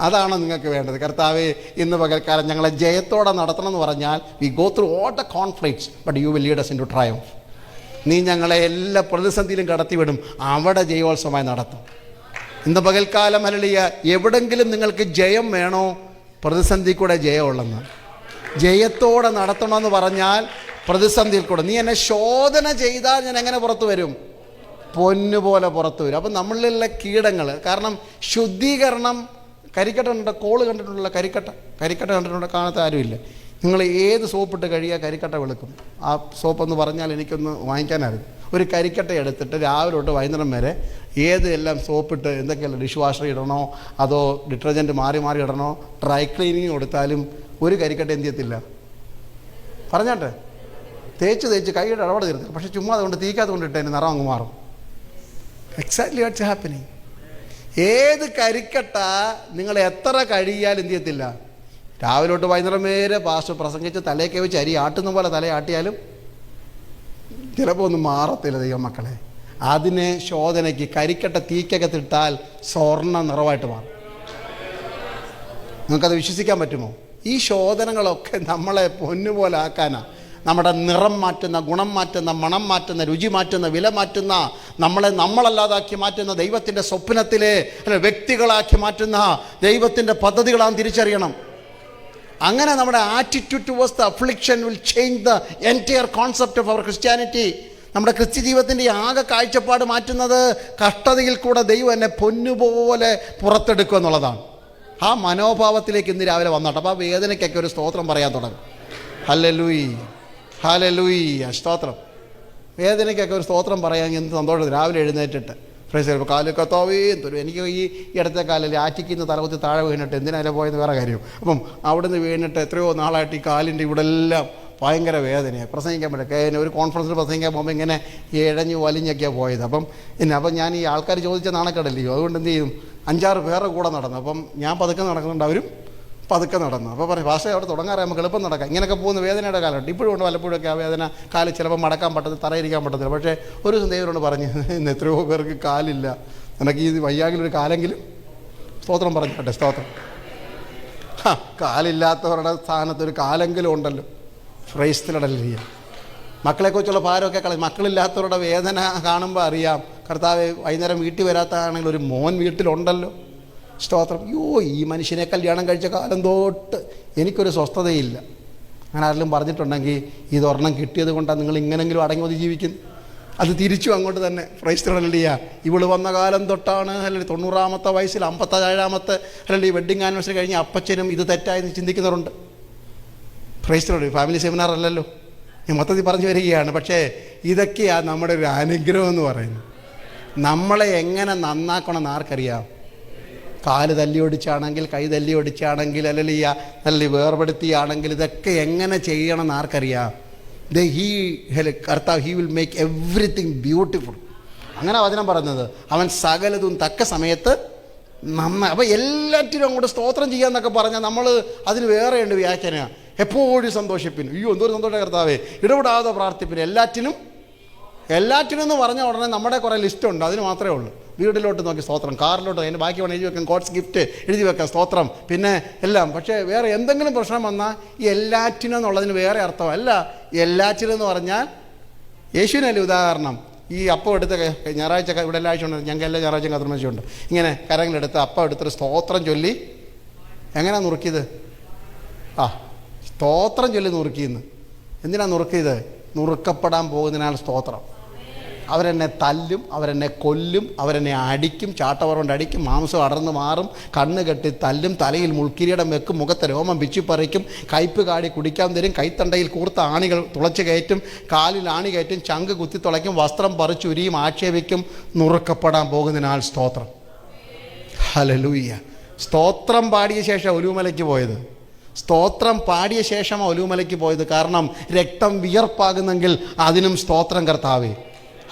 അതാണോ നിങ്ങൾക്ക് വേണ്ടത്. കർത്താവ് ഇന്ന് പകൽക്കാലം ഞങ്ങളെ ജയത്തോടെ നടത്തണം എന്ന് പറഞ്ഞാൽ we go through all the conflicts but you will lead us into triumph നീ ഞങ്ങളെ എല്ലാ പ്രതിസന്ധിയിലും കടത്തിവിടും. അവിടെ ജയോത്സവമായി നടത്തും. ഇന്ന് പകൽക്കാലം അലളിയ എവിടെങ്കിലും നിങ്ങൾക്ക് ജയം വേണോ? പ്രതിസന്ധി കൂടെ ജയമുള്ളെന്ന്. ജയത്തോടെ നടത്തണമെന്ന് പറഞ്ഞാൽ പ്രതിസന്ധിയിൽ കൂടെ നീ എന്നെ ശോധന ചെയ്താൽ ഞാൻ എങ്ങനെ പുറത്തു വരും? പൊന്നുപോലെ പുറത്തു വരും. അപ്പം നമ്മളിലുള്ള കീടങ്ങൾ കാരണം ശുദ്ധീകരണം കരിക്കട്ട കണ്ടിട്ട് കോൾ കണ്ടിട്ടുള്ള കരിക്കട്ട. കരിക്കട്ട കണ്ടിട്ടുള്ള കാണാത്ത ആരുമില്ല. നിങ്ങൾ ഏത് സോപ്പിട്ട് കഴിയുക കരിക്കട്ട വെളുക്കും? ആ സോപ്പെന്ന് പറഞ്ഞാൽ എനിക്കൊന്ന് വാങ്ങിക്കാനായിരുന്നു. ഒരു കരിക്കട്ട എടുത്തിട്ട് രാവിലെ തൊട്ട് വൈകുന്നേരം വരെ ഏത് എല്ലാം സോപ്പിട്ട് എന്തൊക്കെയല്ല ഡിഷ് വാഷർ ഇടണോ അതോ ഡിറ്റർജന്റ് മാറി മാറി ഇടണോ ഡ്രൈ ക്ലീനിങ് കൊടുത്താലും ഒരു കരിക്കട്ട എന്ത് ചെയ്യത്തില്ല? പറഞ്ഞാട്ടെ. തേച്ച് തേച്ച് കൈയുടെ ഇടപെട തീർത്തില്ല. പക്ഷെ ചുമ്മാ അതുകൊണ്ട് തീക്കാത്തതുകൊണ്ട് ഇട്ടതിന് നിറം അങ്ങ് മാറും. എക്സാക്ട്ലി വാട്ട്സ് ഹാപ്പനിങ് ഏത് കരിക്കട്ട നിങ്ങൾ എത്ര കഴിയാൽ എന്ത് ചെയ്യത്തില്ല? രാവിലെ തൊട്ട് വൈകുന്നേരം വരെ പാസ്റ്റർ പ്രസംഗിച്ച് തലയൊക്കെ വെച്ച് അരി ആട്ടുന്ന പോലെ തലയാട്ടിയാലും ചിലപ്പോൾ ഒന്നും മാറത്തില്ല ദൈവമക്കളെ. അതിനെ ശോധനയ്ക്ക് കരിക്കട്ട തീക്കകത്തിട്ടാൽ സ്വർണ നിറവായിട്ട് മാറും. നിങ്ങൾക്കത് വിശ്വസിക്കാൻ പറ്റുമോ? ഈ ശോധനകളൊക്കെ നമ്മളെ പൊന്നുപോലെ ആക്കാനാ. നമ്മുടെ നിറം മാറ്റുന്ന ഗുണം മാറ്റുന്ന മണം മാറ്റുന്ന രുചി മാറ്റുന്ന വില മാറ്റുന്ന നമ്മളെ നമ്മളല്ലാതാക്കി മാറ്റുന്ന ദൈവത്തിന്റെ സ്വപ്നത്തിലെ അല്ലെ വ്യക്തികളാക്കി മാറ്റുന്ന ദൈവത്തിന്റെ പദ്ധതികളാണ് തിരിച്ചറിയണം. അങ്ങനെ നമ്മുടെ attitude towards the affliction will change the entire concept of our Christianity നമ്മുടെ ക്രിസ്ത്യ ജീവിതത്തിന്റെ ആകെ കാഴ്ചപ്പാട് മാറ്റുന്നത് കഷ്ടതയിൽ കൂടെ ദൈവം എന്നെ പൊന്നുപോലെ പുറത്തെടുക്കുക എന്നുള്ളതാണ്. ആ മനോഭാവത്തിലേക്ക് ഇന്ന് രാവിലെ വന്നോട്ടെ. അപ്പോൾ ആ വേദനയ്ക്കൊക്കെ ഒരു സ്തോത്രം പറയാൻ തുടങ്ങും. ഹലലൂയി ഹലലൂയി സ്തോത്രം. വേദനയ്ക്കൊക്കെ ഒരു സ്തോത്രം പറയാൻ എന്ത് സന്തോഷം രാവിലെ എഴുന്നേറ്റിട്ട്. ഫ്രൈസ് ചിലപ്പോൾ കാലൊക്കെ കത്തോവേ തരും എനിക്ക് ഈ ഇടത്തെ കാലിൽ ആറ്റിക്കുന്ന തലകുത്തി താഴെ വീണിട്ട് എന്തിനായാലും പോയെന്ന് വേറെ കാര്യം. അപ്പം അവിടുന്ന് വീണിട്ട് എത്രയോ നാളായിട്ട് ഈ കാലിന്റെ ഇവിടെ എല്ലാം ഭയങ്കര വേദനയാണ്. പ്രസംഗിക്കാൻ പറ്റില്ല. ഒരു കോൺഫറൻസിൽ പ്രസംഗിക്കാൻ പോകുമ്പോൾ ഇങ്ങനെ ഇഴഞ്ഞ് വലിഞ്ഞൊക്കെയാണ് പോയത്. അപ്പം പിന്നെ അപ്പം ഞാൻ ഈ ആൾക്കാർ ചോദിച്ച നാണക്കേടല്ലയോ? അതുകൊണ്ട് എന്ത് ചെയ്യും? അഞ്ചാറ് പേരുടെ കൂടെ നടന്നു. അപ്പം ഞാൻ പതുക്കെ നടക്കുന്നുണ്ട്. അവരും പതുക്കെ നടന്നു. അപ്പോൾ പറയും ഭാഷ അവിടെ തുടങ്ങാറേ നമുക്ക് എളുപ്പം നടക്കാം. ഇങ്ങനെയൊക്കെ പോകുന്ന വേദനയുടെ കാലമുണ്ട്. ഇപ്പോഴും ഉണ്ട് പലപ്പോഴൊക്കെ ആ വേദന കാലിൽ ചിലപ്പോൾ മടക്കാൻ പറ്റത്തില്ല തറയിരിക്കാൻ പറ്റത്തില്ല. പക്ഷേ ഒരു ദിവസം ദൈവനോട് പറഞ്ഞു ഇന്ന് എത്രയോ പേർക്ക് കാലില്ല. നിനക്ക് ഈ വയ്യാങ്കിലൊരു കാലെങ്കിലും സ്തോത്രം പറഞ്ഞോട്ടെ സ്തോത്രം. കാലില്ലാത്തവരുടെ സ്ഥാനത്ത് ഒരു കാലെങ്കിലും ഉണ്ടല്ലോ. ഫ്രൈസ്റ്റിലടലിയ മക്കളെക്കുറിച്ചുള്ള ഭാരമൊക്കെ കളയും. മക്കളില്ലാത്തവരുടെ വേദന കാണുമ്പോൾ അറിയാം. കർത്താവ് വൈകുന്നേരം വീട്ടിൽ വരാത്തതാണെങ്കിൽ ഒരു മോൻ വീട്ടിലുണ്ടല്ലോ. സ്തോത്രം. യോ ഈ മനുഷ്യനെ കല്യാണം കഴിച്ച കാലം തൊട്ട് എനിക്കൊരു സ്വസ്ഥതയില്ല. അങ്ങനെ ആരെങ്കിലും പറഞ്ഞിട്ടുണ്ടെങ്കിൽ ഇതൊരെണ്ണം കിട്ടിയത് കൊണ്ടാണ് നിങ്ങൾ ഇങ്ങനെങ്കിലും അടങ്ങി ഒതുങ്ങി ജീവിക്കുന്നു അത് തിരിച്ചു അങ്ങോട്ട് തന്നെ. ഫ്രൈസ്തലല്ലിയ ഇവൾ വന്ന കാലം തൊട്ടാണ് അല്ലെങ്കിൽ തൊണ്ണൂറാമത്തെ വയസ്സിൽ അമ്പത്തേഴാമത്തെ അല്ലെങ്കിൽ വെഡിങ് ആനിവേഴ്സറി കഴിഞ്ഞ് അപ്പച്ചനും ഇത് തെറ്റായെന്ന് ചിന്തിക്കുന്നവരുണ്ട്. ക്രൈസ്തവരുടെ ഫാമിലി സെമിനാർ അല്ലല്ലോ. ഞാൻ മൊത്തത്തിൽ പറഞ്ഞു വരികയാണ്. പക്ഷേ ഇതൊക്കെയാണ് നമ്മുടെ ഒരു അനുഗ്രഹം എന്ന് പറയുന്നത്. നമ്മളെ എങ്ങനെ നന്നാക്കണം എന്ന് ആർക്കറിയാം? കാൽ തല്ലി ഒടിച്ചാണെങ്കിൽ കൈ തല്ലി ഒടിച്ചാണെങ്കിൽ അല്ലെങ്കിൽ ഈ തല്ലി വേർപെടുത്തിയാണെങ്കിൽ ഇതൊക്കെ എങ്ങനെ ചെയ്യണമെന്ന് ആർക്കറിയാം? ദ ഹീ കർത്താവ് he will make everything beautiful അങ്ങനെ വചനം പറഞ്ഞത് അവൻ സകലതും തക്ക സമയത്ത് നന്നായി അപ്പോൾ എല്ലാറ്റിനും അങ്ങോട്ട് സ്തോത്രം ചെയ്യാന്നൊക്കെ പറഞ്ഞാൽ നമ്മൾ അതിന് വേറെയുണ്ട് വ്യാഖ്യാനം? എപ്പോഴും സന്തോഷിപ്പിൻ അയ്യോ എന്തോ സന്തോഷ കർത്താവേ. ഇടപെടാതെ പ്രാർത്ഥിപ്പിന്. എല്ലാറ്റിനും എല്ലാറ്റിനും എന്ന് പറഞ്ഞ ഉടനെ നമ്മുടെ കുറേ ലിസ്റ്റ് ഉണ്ട്. അതിന് മാത്രമേ ഉള്ളൂ. വീട്ടിലോട്ട് നോക്കി സ്തോത്രം. കാറിലോട്ട് അതിന് ബാക്കി വേണം എഴുതി വെക്കാം കോട്സ് ഗിഫ്റ്റ് എഴുതി വെക്കാം സ്തോത്രം. പിന്നെ എല്ലാം. പക്ഷേ വേറെ എന്തെങ്കിലും പ്രശ്നം വന്നാൽ ഈ എല്ലാറ്റിനും എന്നുള്ളതിന് വേറെ അർത്ഥം അല്ല. എല്ലാറ്റിനും എന്ന് പറഞ്ഞാൽ യേശുവിനല്ലേ ഉദാഹരണം. ഈ അപ്പം എടുത്ത് ഞായറാഴ്ച ഇവിടെ എല്ലാ ആഴ്ച ഉണ്ട്. ഞങ്ങൾക്ക് എല്ലാ ഞായറാഴ്ചയും കത്രമശിയുണ്ട് ഇങ്ങനെ കരങ്ങളെടുത്ത് അപ്പം എടുത്തിട്ട് സ്തോത്രം ചൊല്ലി. എങ്ങനെയാണ് നുറുക്കിയത്? ആ സ്തോത്രം ചൊല്ലി നുറുക്കിയെന്ന്. എന്തിനാണ് നുറുക്കിയത്? നുറുക്കപ്പെടാൻ പോകുന്നതിനാൽ സ്തോത്രം. അവരെന്നെ തല്ലും അവരെന്നെ കൊല്ലും അവരെന്നെ അടിക്കും ചാട്ടവർ കൊണ്ട് അടിക്കും മാംസം അടർന്നു മാറും കണ്ണ് കെട്ടി തല്ലും തലയിൽ മുൾക്കിരീടം വെക്കും മുഖത്തെ രോമം പിച്ചിപ്പറിക്കും കയ്പ് കാടി കുടിക്കാൻ തരും കൈത്തണ്ടയിൽ കൂർത്ത ആണികൾ തുളച്ച് കയറ്റും കാലിൽ ആണി കയറ്റും ചങ്ക് കുത്തി തുളയ്ക്കും വസ്ത്രം പറിച്ചുരിയും ആക്ഷേപിക്കും നുറുക്കപ്പെടാൻ പോകുന്നതിനാൽ സ്തോത്രം. ഹലലൂയ്യ സ്തോത്രം പാടിയ ശേഷം ഒലുമലയ്ക്ക് പോയത്. സ്തോത്രം പാടിയ ശേഷം ഒലുമലയ്ക്ക് പോയത്. കാരണം രക്തം വിയർപ്പാകുന്നെങ്കിൽ അതിനും സ്തോത്രം കർത്താവേ.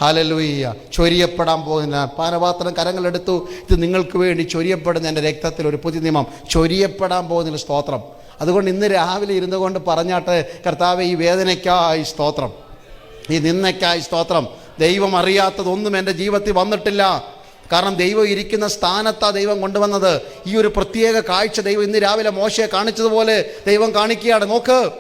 ഹലലൂയ്യ ചൊരിയപ്പെടാൻ പോകുന്ന പാനപാത്രം കരങ്ങളെടുത്തു ഇത് നിങ്ങൾക്ക് വേണ്ടി ചൊരിയപ്പെടുന്ന എന്റെ രക്തത്തിൽ ഒരു പുതിയ നിയമം. ചൊരിയപ്പെടാൻ പോകുന്നതിന് സ്തോത്രം. അതുകൊണ്ട് ഇന്ന് രാവിലെ ഇരുന്നു കൊണ്ട് പറഞ്ഞാട്ട് കർത്താവ് ഈ വേദനയ്ക്കായി സ്തോത്രം. ഈ നിന്നയ്ക്കായി സ്തോത്രം. ദൈവം അറിയാത്തതൊന്നും എന്റെ ജീവിതത്തിൽ വന്നിട്ടില്ല. കാരണം ദൈവം ഇരിക്കുന്ന സ്ഥാനത്താ ദൈവം കൊണ്ടുവന്നത്. ഈ ഒരു പ്രത്യേക കാഴ്ച ദൈവം ഇന്ന് രാവിലെ മോശയെ കാണിച്ചതുപോലെ ദൈവം കാണിക്കുകയാണ്. നോക്ക്.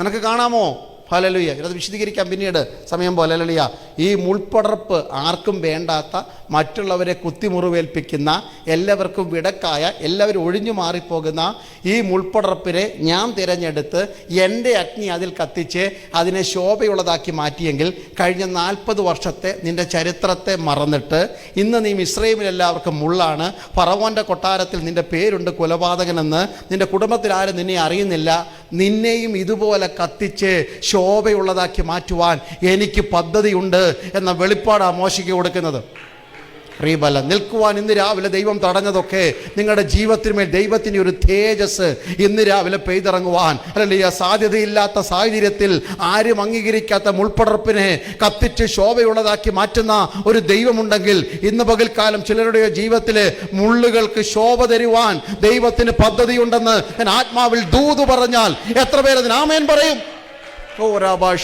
നിനക്ക് കാണാമോ? ഹലലുയ ഇത് വിശദീകരിക്കാം. പിന്നീട് സമയം പോലെ ഹലലുയ ഈ മുൾപ്പടർപ്പ് ആർക്കും വേണ്ടാത്ത മറ്റുള്ളവരെ കുത്തിമുറിവേൽപ്പിക്കുന്ന എല്ലാവർക്കും വിടക്കായ എല്ലാവരും ഒഴിഞ്ഞു മാറിപ്പോകുന്ന ഈ മുൾപ്പടർപ്പിനെ ഞാൻ തിരഞ്ഞെടുത്ത് എന്റെ അഗ്നി അതിൽ കത്തിച്ച് അതിനെ ശോഭയുള്ളതാക്കി മാറ്റിയെങ്കിൽ കഴിഞ്ഞ നാൽപ്പത് വർഷത്തെ നിന്റെ ചരിത്രത്തെ മറന്നിട്ട് ഇന്ന് നീ ഇസ്രയേമിൽ എല്ലാവർക്കും മുള്ളാണ്. പറവോന്റെ കൊട്ടാരത്തിൽ നിന്റെ പേരുണ്ട് കൊലപാതകനെന്ന്. നിന്റെ കുടുംബത്തിൽ ആരും നിന്നെ അറിയുന്നില്ല. നിന്നെയും ഇതുപോലെ കത്തിച്ച് ശോഭയുള്ളതാക്കി മാറ്റുവാൻ എനിക്ക് പദ്ധതിയുണ്ട് എന്ന വെളിപ്പാടാണ് മോശയ്ക്ക് കൊടുക്കുന്നത്. റീബല നിൽക്കുവാൻ ഇന്ന് രാവിലെ ദൈവം തടഞ്ഞതൊക്കെ നിങ്ങളുടെ ജീവിതത്തിന്മേൽ ദൈവത്തിന്റെ ഒരു തേജസ് ഇന്ന് രാവിലെ പെയ്തിറങ്ങുവാൻ. അല്ലെങ്കിൽ സാധ്യതയില്ലാത്ത സാഹചര്യത്തിൽ ആരും അംഗീകരിക്കാത്ത മുൾപ്പടർപ്പിനെ കത്തിച്ച് ശോഭയുള്ളതാക്കി മാറ്റുന്ന ഒരു ദൈവമുണ്ടെങ്കിൽ ഇന്ന് പകൽക്കാലം ചിലരുടെ ജീവിതത്തിലെ മുള്ളുകൾക്ക് ശോഭ തരുവാൻ ദൈവത്തിന് പദ്ധതിയുണ്ടെന്ന് ഞാൻ ആത്മാവിൽ ദൂത് പറഞ്ഞാൽ എത്ര പേര് അതിന് ആമേൻ പറയും?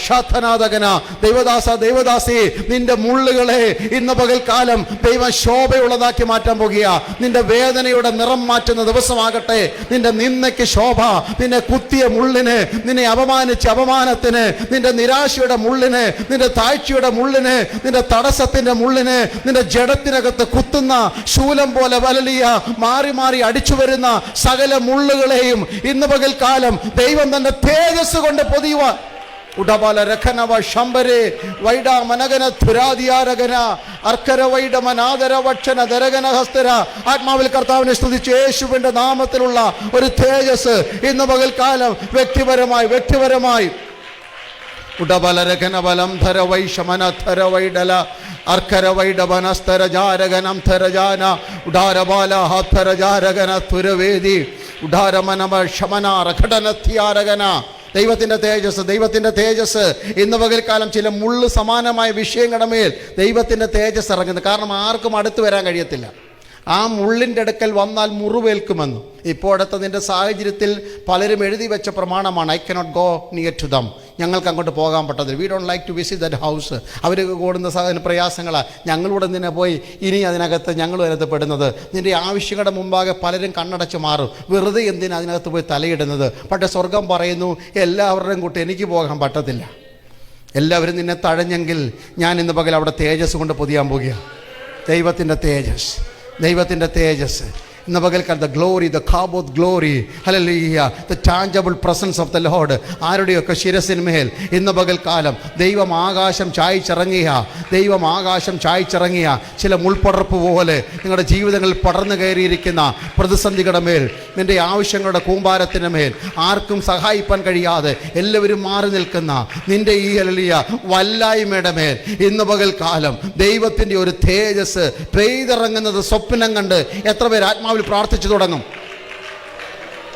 ഷാഥനാഥകന ദൈവദാസ ദൈവദാസി നിന്റെ മുള്ളുകളെ ഇന്ന് പകൽക്കാലം ദൈവ ശോഭയുള്ളതാക്കി മാറ്റാൻ പോകുക നിന്റെ വേദനയുടെ നിറം മാറ്റുന്ന ദിവസമാകട്ടെ. നിന്റെ നിന്നയ്ക്ക് ശോഭ നിന്നെ കുത്തിയ മുള്ളിന് നിന്നെ അപമാനിച്ച അപമാനത്തിന് നിന്റെ നിരാശയുടെ മുള്ളിന് നിന്റെ താഴ്ചയുടെ മുള്ളിന് നിന്റെ തടസ്സത്തിന്റെ മുള്ളിന് നിന്റെ ജഡത്തിനകത്ത് കുത്തുന്ന ശൂലം പോലെ വലലിയ മാറി മാറി അടിച്ചു വരുന്ന സകല മുള്ളുകളെയും ഇന്ന് പകൽക്കാലം ദൈവം തന്റെ തേജസ് കൊണ്ട് പൊതിയുവാൻ ഉടബാല രഖനവ ശംബരെ വൈഡ മനഗന ധുരാദിയാരകന അർക്കര വൈഡ മനാദര വക്ഷന ദരകന ഹസ്തര ആത്മാവിൽ കർത്താവിനെ സ്തുതിച്ച് യേശുവിന്റെ നാമത്തിലുള്ള ഒരു തേജസ് ഇന്ന് പകൽക്കാലം വ്യക്തിപരമായി വ്യക്തിപരമായി. ഉടബലരഘന ബലം ധര വൈഷമന ധര വൈഡല അർക്കര വൈഡവനസ്തര ജാരകനം ധരജാന ഉഡാരബാല ഹധര ജാരകന തുരവേദി ഉഡാരമനമ ശമന റഘടനത്യാരകന ദൈവത്തിന്റെ തേജസ് ദൈവത്തിന്റെ തേജസ് ഇന്ന് പകൽക്കാലം ചില മുള്ളു സമാനമായ വിഷയങ്ങളുടെ മേൽ ദൈവത്തിന്റെ തേജസ് ഇറങ്ങുന്നു. കാരണം ആർക്കും അടുത്ത് വരാൻ കഴിയത്തില്ല. ആ മുള്ളിന്റെ അടുക്കൽ വന്നാൽ മുറിവേൽക്കുമെന്ന്. ഇപ്പോഴത്തെ നിന്റെ സാഹചര്യത്തിൽ പലരും എഴുതി വെച്ച പ്രമാണമാണ് I cannot go near to them ഞങ്ങൾക്ക് അങ്ങോട്ട് പോകാൻ പറ്റത്തില്ല. We don't like to visit that house അവർ കൂടുന്ന സാധന പ്രയാസങ്ങളാണ് ഞങ്ങളിവിടെ നിന്നെ പോയി ഇനി അതിനകത്ത് ഞങ്ങൾ അതിനകത്ത് പെടുന്നത്. നിന്റെ ആവശ്യങ്ങളുടെ മുമ്പാകെ പലരും കണ്ണടച്ച് മാറും. വെറുതെ എന്തിനാ അതിനകത്ത് പോയി തലയിടുന്നത്? പക്ഷേ സ്വർഗം പറയുന്നു എല്ലാവരുടെയും കൂട്ടി എനിക്ക് പോകാൻ പറ്റത്തില്ല. എല്ലാവരും നിന്നെ തഴഞ്ഞെങ്കിൽ ഞാൻ ഇന്ന് പകൽ അവിടെ തേജസ് കൊണ്ട് പൊതിയാൻ പോകുക ദൈവത്തിന്റെ തേജസ് ദൈവത്തിന്റെ തേജസ് ഇന്ന് പകൽക്കാലം the glory the കാബോത്ത് glory hallelujah the tangible presence of the Lord ആരുടെയൊക്കെ ശിരസിന്മേൽ ഇന്ന് പകൽക്കാലം ദൈവം ആകാശം ചായച്ചിറങ്ങിയ ദൈവം ആകാശം ചായച്ചിറങ്ങിയ ചില മുൾപടർപ്പ് പോലെ നിങ്ങളുടെ ജീവിതങ്ങളിൽ പടർന്നു കയറിയിരിക്കുന്ന പ്രതിസന്ധികളുടെ മേൽ നിന്റെ ആവശ്യങ്ങളുടെ കൂമ്പാരത്തിന് മേൽ ആർക്കും സഹായിപ്പാൻ കഴിയാതെ എല്ലാവരും മാറി നിൽക്കുന്ന നിന്റെ ഈ ഹലലിയ വല്ലായ്മയുടെ മേൽ ഇന്ന് പകൽക്കാലം ദൈവത്തിന്റെ ഒരു തേജസ് പെയ്തിറങ്ങുന്നത് സ്വപ്നം കണ്ട് എത്ര പേർ ആത്മാവിൽ പ്രാർത്ഥിച്ചു തുടങ്ങും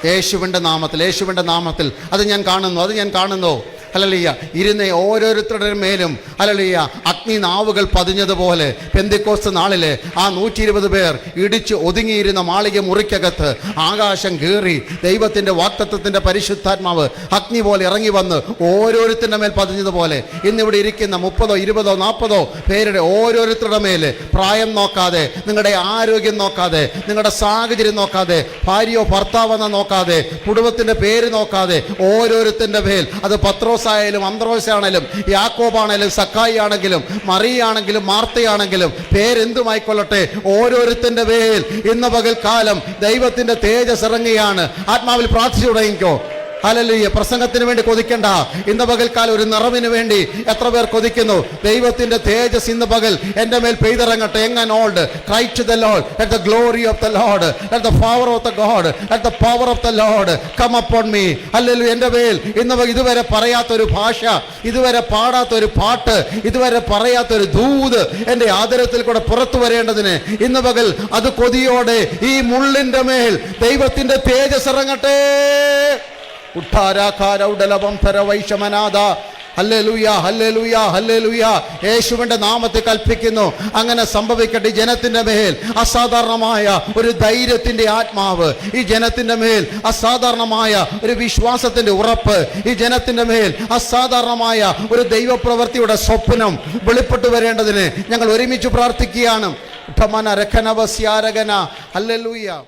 യേശുവിന്റെ നാമത്തിൽ യേശുവിന്റെ നാമത്തിൽ. അത് ഞാൻ കാണുന്നു അത് ഞാൻ കാണുന്നു. അല്ലലിയ ഇരുന്ന ഓരോരുത്തരുടെ മേലും അലലിയ അഗ്നി നാവുകൾ പതിഞ്ഞതുപോലെ പെന്തിക്കോസ് നാളിലെ ആ നൂറ്റി ഇരുപത് പേർ ഇടിച്ച് ഒതുങ്ങിയിരുന്ന മാളിക മുറിക്കകത്ത് ആകാശം കീറി ദൈവത്തിന്റെ വാക്തത്വത്തിന്റെ പരിശുദ്ധാത്മാവ് അഗ്നി പോലെ ഇറങ്ങി വന്ന് ഓരോരുത്തരുടെ മേൽ പതിഞ്ഞതുപോലെ ഇന്നിവിടെ ഇരിക്കുന്ന മുപ്പതോ ഇരുപതോ നാൽപ്പതോ പേരുടെ ഓരോരുത്തരുടെ മേൽ പ്രായം നോക്കാതെ നിങ്ങളുടെ ആരോഗ്യം നോക്കാതെ നിങ്ങളുടെ സാഹചര്യം നോക്കാതെ ഭാര്യയോ ഭർത്താവെന്ന നോക്കാതെ കുടുംബത്തിന്റെ പേര് നോക്കാതെ ഓരോരുത്തന്റെ മേൽ അത് പത്രോസായാലും ആണെങ്കിലും യാക്കോബാണേലും സക്കായി ആണെങ്കിലും മറിയാണെങ്കിലും മാർത്തയാണെങ്കിലും പേരെന്തുമായിക്കൊള്ളട്ടെ? ഓരോരുത്തന്റെ പേരിൽ ഇന്ന് പകൽക്കാലം ദൈവത്തിന്റെ തേജസ് ഇറങ്ങുകയാണ്. ആത്മാവിൽ പ്രാർത്ഥിച്ചു തുടങ്ങിക്കോ. ഹലലുയ്യ പ്രസംഗത്തിന് വേണ്ടി കൊതിക്കണ്ട. ഇന്ന് പകൽക്കാലം ഒരു നിറവിന് വേണ്ടി എത്ര പേർ കൊതിക്കുന്നു? ദൈവത്തിന്റെ തേജസ് ഇന്ന് പകൽ എന്റെ മേൽ പെയ്തിറങ്ങട്ടെ. എങ്ങൻ old ക്രൈറ്റ് the Lord at the glory of the Lord at the power of the God at the power of the Lord come upon me അല്ലല്ലോ എന്റെ മേൽ ഇന്ന് ഇതുവരെ പറയാത്തൊരു ഭാഷ ഇതുവരെ പാടാത്തൊരു പാട്ട് ഇതുവരെ പറയാത്തൊരു ദൂത് എന്റെ ആദരത്തിൽ കൂടെ പുറത്തു വരേണ്ടതിന് ഇന്ന് പകൽ അത് കൊതിയോടെ ഈ മുള്ളിന്റെ മേൽ ദൈവത്തിന്റെ തേജസ് ഇറങ്ങട്ടെ. ഉഠാരാഖാരൗഡലവം വൈഷമനാഥ ഹല്ലേലൂയ ഹല്ലേലൂയ ഹല്ലേലൂയ. യേശുവിന്റെ നാമത്തെ കൽപ്പിക്കുന്നു. അങ്ങനെ സംഭവിക്കട്ടെ ഈ ജനത്തിന്റെ മേൽ. അസാധാരണമായ ഒരു ധൈര്യത്തിന്റെ ആത്മാവ്. ഈ ജനത്തിന്റെ മേൽ അസാധാരണമായ ഒരു വിശ്വാസത്തിന്റെ ഉറപ്പ്. ഈ ജനത്തിന്റെ മേൽ അസാധാരണമായ ഒരു ദൈവപ്രവൃത്തിയുടെ സ്വപ്നം വെളിപ്പെട്ടു വരേണ്ടതിന് ഞങ്ങൾ ഒരുമിച്ച് പ്രാർത്ഥിക്കുകയാണ്. ഉഠമന രഖനവസ്യാരകന ഹല്ലേലൂയ.